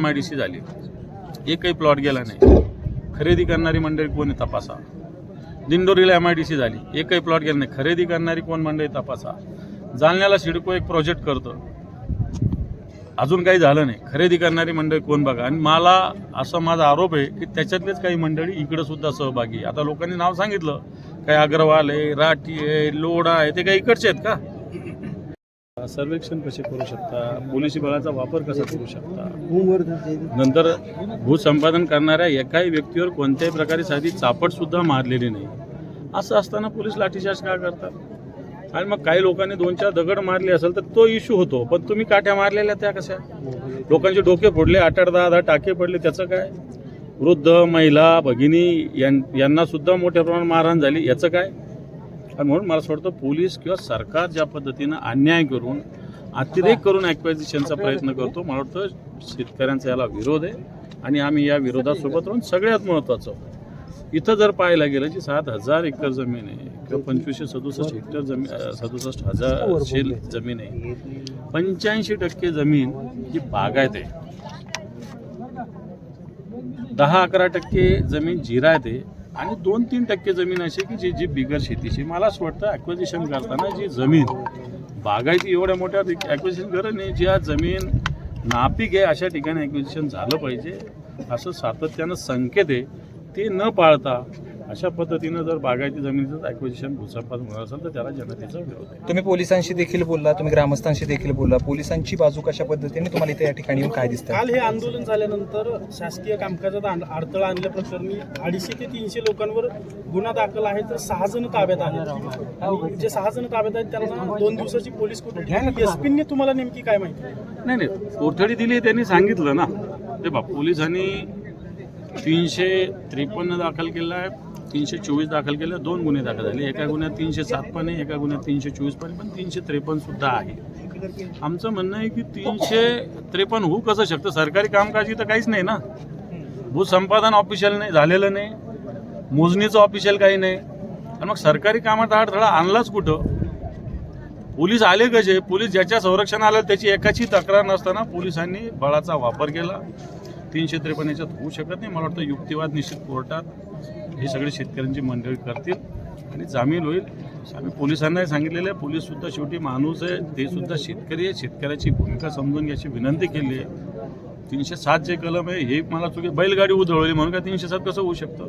M I D C झाली. एकही plot गेला नाही. खरेदी करणारी मंडळी कोण आहे तपासा. दिंडोरीला एम आय डी सी झाली. एकही प्लॉट गेला नाही. खरेदी करणारी कोण मंडळी तपासा. जालन्याला सिडको एक प्रोजेक्ट करतं. अजून काही झालं नाही. खरेदी करणारी मंडळी कोण बघा. आणि मला असं माझा आरोप आहे की त्याच्यातलेच काही मंडळी इकडं सुद्धा सहभागी आता लोकांनी नाव सांगितलं. काही अग्रवाल आहे राठी आहे लोढा आहे ते काही इकडचे आहेत का? सर्वेक्षण कसे करू शकता पोलिसी बळाचा वापर कसा करू शकता? नंतर भूसंपादन करणाऱ्या एकाही व्यक्तीवर कोणत्याही प्रकारे साधी चापट सुद्धा मारलेली नाही. असं असताना पोलीस लाठीचार्ज का करतात? आणि मग काही लोकांनी दोन चार दगड मारले असेल तर तो इश्यू होतो पण तुम्ही काठ्या मारलेल्या त्या कशा? लोकांचे डोके फोडले आठ आठ दहा दहा टाके पडले त्याचं काय? वृद्ध महिला भगिनी यां यांना सुद्धा मोठ्या प्रमाणात मारहाण झाली याचं काय? म्हणून मला असं वाटतं पोलीस किंवा सरकार ज्या पद्धतीनं अन्याय करून अतिरेक करून ॲक्वायझिशनचा प्रयत्न करतो मला वाटतं शेतकऱ्यांचा याला विरोध आहे आणि आम्ही या विरोधासोबत राहून सगळ्यात महत्त्वाचं इथं जर पाहायला गेलं की सात हजार एकर जमीन आहे किंवा पंचवीसशे सदुसष्ट हेक्टर जमीन सदुसष्ट हजार जमीन आहे. पंच्याऐंशी टक्के जमीन ही बागायत आहे. दहा अकरा टक्के जमीन जिरायत आहे. आणि दोन तीन टक्के जमीन अशी की जी जी बिगर शेतीची मला असं वाटतं ॲक्विजिशन करताना जी जमीन बागायती एवढ्या मोठ्या ॲक्विजिशन गरज नाही ज्या जमीन नापीक आहे अशा ठिकाणी ॲक्विजिशन झालं पाहिजे. असं सातत्यानं संकेत आहे. ते न पाळता अशा पद्धतीनं जर बागायती जमिनीचं ॲक्विजिशन भूसंपादन होणार असेल तर त्याला जनतेचा विरोध आहे. तुम्ही पोलिसांशी देखील बोलला तुम्ही ग्रामस्थांशी देखील बोलला. पोलिसांची बाजू कशा पद्धतीने तुम्हाला इथे या ठिकाणी येऊन काय दिसतं काल हे आंदोलन झाल्यानंतर शासकीय कामकाजात आण- अडथळा आणल्याप्रकरणी अडीचशे ते तीनशे लोकांवर गुन्हा दाखल आहे तर सहा जण ताब्यात आहेत. आणि जे सहा जण ताब्यात आहेत त्यांना दोन दिवसाची पोलीस कोठडी एसपीने तुम्हाला. नेमकी काय माहिती नाही नाही. कोठडी दिली त्यांनी सांगितलं ना. ते बा पोलिसांनी तीनशे त्रेपन्न दाखल केलं आहे. तीनशे चोवीस दाखल केले दोन गुन्हे दाखल झाले. एका गुन्ह्यात तीनशे सात पण आहे एका गुन्ह्यात तीनशे चोवीस पण आहे, पण तीनशे त्रेपन्न सुद्धा आहे. आमचं म्हणणं आहे की तीनशे त्रेपन्न होऊ कसं शकतं? सरकारी कामकाजी तर काहीच नाही ना. भूसंपादन ऑफिशियल नाही झालेलं नाही. मोजणीचं ऑफिशियल काही नाही. आणि मग सरकारी कामात अडथळा आणलाच कुठं? पोलीस आले कसे? पोलीस ज्याच्या संरक्षण आलं त्याची एकाची तक्रार नसताना पोलिसांनी बळाचा वापर केला. तीनशे त्रेपन्न याच्यात होऊ शकत नाही. मला वाटतं युक्तिवाद निश्चित कोर्टात हे सगळे शेतकऱ्यांची मंडळी करतील आणि जामीन होईल. आम्ही पोलिसांनाही सांगितलेलं आहे. पोलीससुद्धा शेवटी माणूस आहे. ते सुद्धा शेतकरी आहे. शेतकऱ्याची भूमिका समजून घ्यायची विनंती केली आहे. तीनशे सात जे कलम आहे हे मला चुकी बैलगाडी उधळवली म्हणून काय तीनशे सात कसं होऊ शकतं?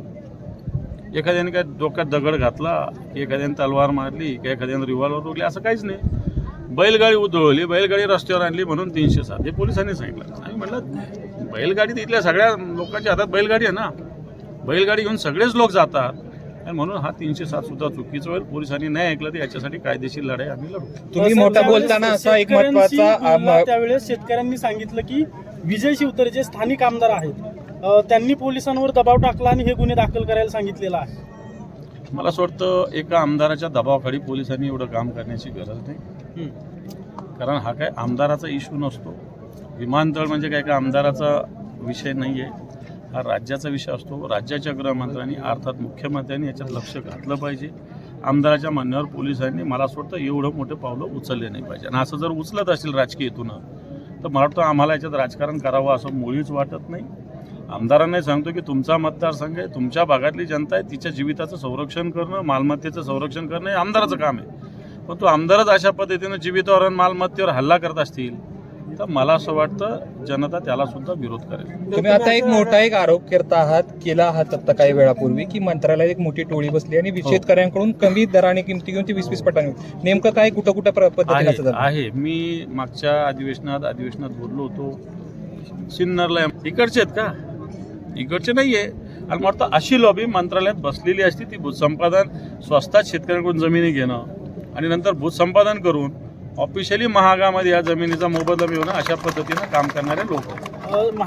एखाद्याने काय डोक्यात दगड घातला की एखाद्याने तलवार मारली की एखाद्याने रिव्हॉल्वर रोखली असं काहीच नाही. बैलगाडी उधळवली बैलगाडी रस्त्यावर आणली म्हणून तीनशे सात. हे पोलिसांनी सांगितलं. आम्ही म्हटलं बैलगाडी तर इथल्या सगळ्या लोकांच्या हातात बैलगाडी आहे ना. बैलगाडी घेऊन सगळेच लोक जातात. आणि म्हणून हा तीनशे सात सुद्धा चुकीचं होईल. पोलिसांनी नाही ऐकलं तर याच्यासाठी कायदेशीर लढाई आम्ही लढू. तुम्ही मोठा बोलताना असा एक महत्त्वाचा त्यावेळेस शेतकऱ्यांनी सांगितलं की विजय शिवतरे जे स्थानिक आमदार आहेत त्यांनी पोलिसांवर दबाव टाकला आणि हे गुन्हे दाखल करायला सांगितलेलं आहे. मला असं वाटतं एका आमदाराच्या दबावाखाली पोलिसांनी एवढं काम करण्याची गरज नाही. कारण हा काय आमदाराचा इश्यू नसतो. विमानतळ म्हणजे काय? का आमदाराचा विषय नाही आहे हा राज्याचा विषय असतो. राज्याच्या गृहमंत्र्यांनी अर्थात मुख्यमंत्र्यांनी याच्यात लक्ष घातलं पाहिजे. आमदाराच्या म्हणण्यावर पोलिसांनी मला असं वाटतं एवढं मोठे पावलं उचलले नाही पाहिजे. आणि असं जर उचलत असेल राजकीय हेतून तर मला वाटतं आम्हाला याच्यात राजकारण करावं असं मुळीच वाटत नाही. आमदारांनाही सांगतो की तुमचा मतदारसंघ आहे तुमच्या भागातली जनता आहे तिच्या जीविताचं संरक्षण करणं मालमत्तेचं संरक्षण करणं हे आमदाराचं काम आहे. पण तो आमदारच अशा पद्धतीनं जीवितावर आणि मालमत्तेवर हल्ला करत असतील तर मला असं वाटतं जनता त्याला सुद्धा विरोध करेल. तुम्ही आता एक मोठा एक आरोप करता आहात केला आहात आता काही वेळापूर्वी की मंत्रालयात एक मोठी टोळी बसली आणि हो. शेतकऱ्यांकडून कमी दराने किमती घेऊन ती वीस वीस पटाने नेमकं काय कुठं कुठं प्र- पद्धतीने आहे असं झालं? आहे. मी मागच्या अधिवेशनात अधिवेशनात बोललो होतो. सिन्नरला इकडचे आहेत का? इकडचे नाही आहे आणि मला वाटतं अशी लॉबी मंत्रालयात बसलेली असती ती भूसंपादन स्वस्तात शेतकऱ्यांकडून जमिनी घेणं आणि नंतर भूसंपादन करून ऑफिशियली महागामध्ये या जमिनीचा मोबदला मिळवणं अशा पद्धतीनं काम करणारे लोक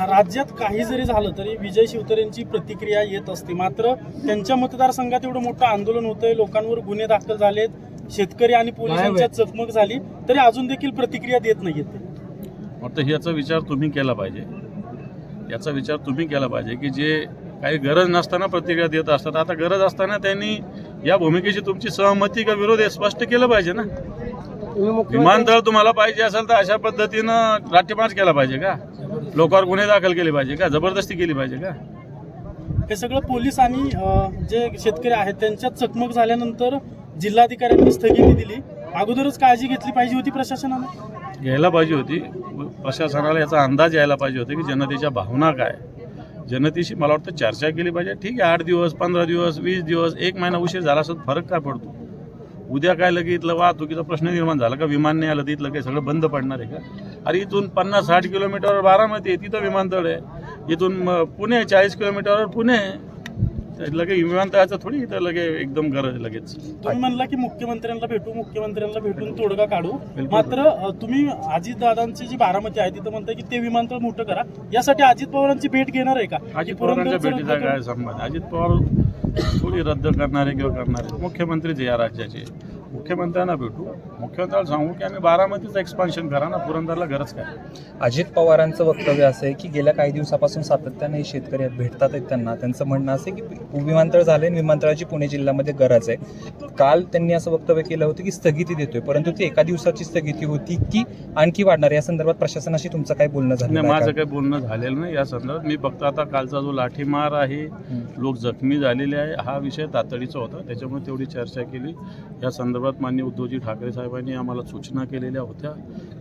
राज्यात काही जरी झालं तरी विजय शिवतरेंची प्रतिक्रिया येत असते. मात्र त्यांच्या मतदारसंघात एवढं मोठं आंदोलन होतंय लोकांवर गुन्हे दाखल झालेत शेतकरी आणि पोलिसांच्यात चकमक झाली तरी अजून देखील प्रतिक्रिया देत नाहीयेत ते वाटतं याचा विचार तुम्ही केला पाहिजे. याचा विचार तुम्ही केला पाहिजे की जे काही गरज नसताना प्रतिक्रिया देत असतात. आता गरज असताना त्यांनी या भूमिकेची तुमची सहमती का विरोध हे स्पष्ट केलं पाहिजे ना. विमानतळ तुम्हाला पाहिजे असेल तर अशा पद्धतीनं लाठीमार्च केला पाहिजे का? लोकांवर गुन्हे दाखल केले पाहिजे का? जबरदस्ती केली पाहिजे का? हे सगळं पोलीस आणि जे शेतकरी आहेत त्यांच्यात चकमक झाल्यानंतर जिल्हाधिकाऱ्यांनी स्थगिती दिली. अगोदरच काळजी घेतली पाहिजे होती प्रशासनाने? घ्यायला पाहिजे होती. प्रशासनाला याचा अंदाज यायला पाहिजे होता की जनतेच्या भावना काय? जनतेशी मला वाटतं चर्चा केली पाहिजे. ठीक आहे आठ दिवस पंधरा दिवस वीस दिवस एक महिना उशीर झाला असं फरक काय पडतो? उद्या काय लगे इथलं वाहतुकीचा प्रश्न निर्माण झाला का? विमान नाही आलं तर इथलं काही सगळं बंद पडणार आहे का? अरे इथून पन्नास साठ किलोमीटरवर बारामती आहे तिथं विमानतळ आहे. इथून पुणे चाळीस किलोमीटरवर पुणे लगे विमानतळाचं थोडी इथं लगे एकदम गरज लगेच. तुम्ही म्हणला की मुख्यमंत्र्यांना भेटू मुख्यमंत्र्यांना भेटून तोडगा काढू. मात्र तुम्ही अजित दादांची जी बारामती आहे तिथं म्हणताय की ते विमानतळ मोठं करा. यासाठी अजित पवारांची भेट घेणार आहे का? अजित पवारांच्या भेटीचा काय संबंध? अजित पवार थोडी रद्द करणारे किंवा करणारे. मुख्यमंत्रीच आहे या राज्याचे. मुख्यमंत्र्यांना भेटू. मुख्यमंत्र्याला सांगू की आम्ही बारामतीचं एक्सपान्शन करा ना पुरंदरला गरज काय? अजित पवारांचं वक्तव्य असं आहे की गेल्या काही दिवसापासून सातत्याने हे शेतकरी भेटतात आहेत त्यांना. त्यांचं म्हणणं असं की विमानतळ झाले विमानतळाची पुणे जिल्ह्यामध्ये गरज आहे. काल त्यांनी असं वक्तव्य केलं होतं की स्थगिती देतोय परंतु ती एका दिवसाची स्थगिती होती की आणखी वाढणार. या संदर्भात प्रशासनाशी तुमचं काय बोलणं झालं नाही माझं? काही बोलणं झालेलं नाही. या संदर्भात मी फक्त आता कालचा जो लाठीमार आहे. लोक जखमी झालेले आहे हा विषय तातडीचा होता. त्याच्यामुळे तेवढी चर्चा केली. या संदर्भात मान्य उद्धवजी ठाकरे साहेबांनी आम्हाला सूचना केलेल्या होत्या.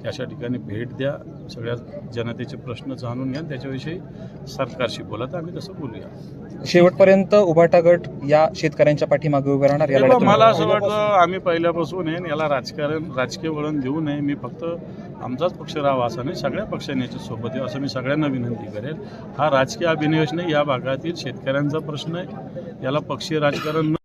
की अशा ठिकाणी भेट द्या. सगळ्या जनतेचे प्रश्न जाणून घ्या. त्याच्याविषयी सरकारशी बोला तर आम्ही तसं बोलूया. शेवटपर्यंत उभाटा गट या शेतकऱ्यांच्या पाठीमागे उभे राहणार या बघ, लढ्यात मला असं वाटतं आम्ही पहिल्यापासून आहे याला राजकारण राजकीय वळण देऊ नये. मी फक्त आमचाच पक्ष राहावा असं नाही सगळ्या पक्षांनी याच्या सोबत यावं असं मी सगळ्यांना विनंती करेल हा राजकीय अभिनिवेश नाही या भागातील शेतकऱ्यांचा प्रश्न आहे. याला पक्षीय राजकारण न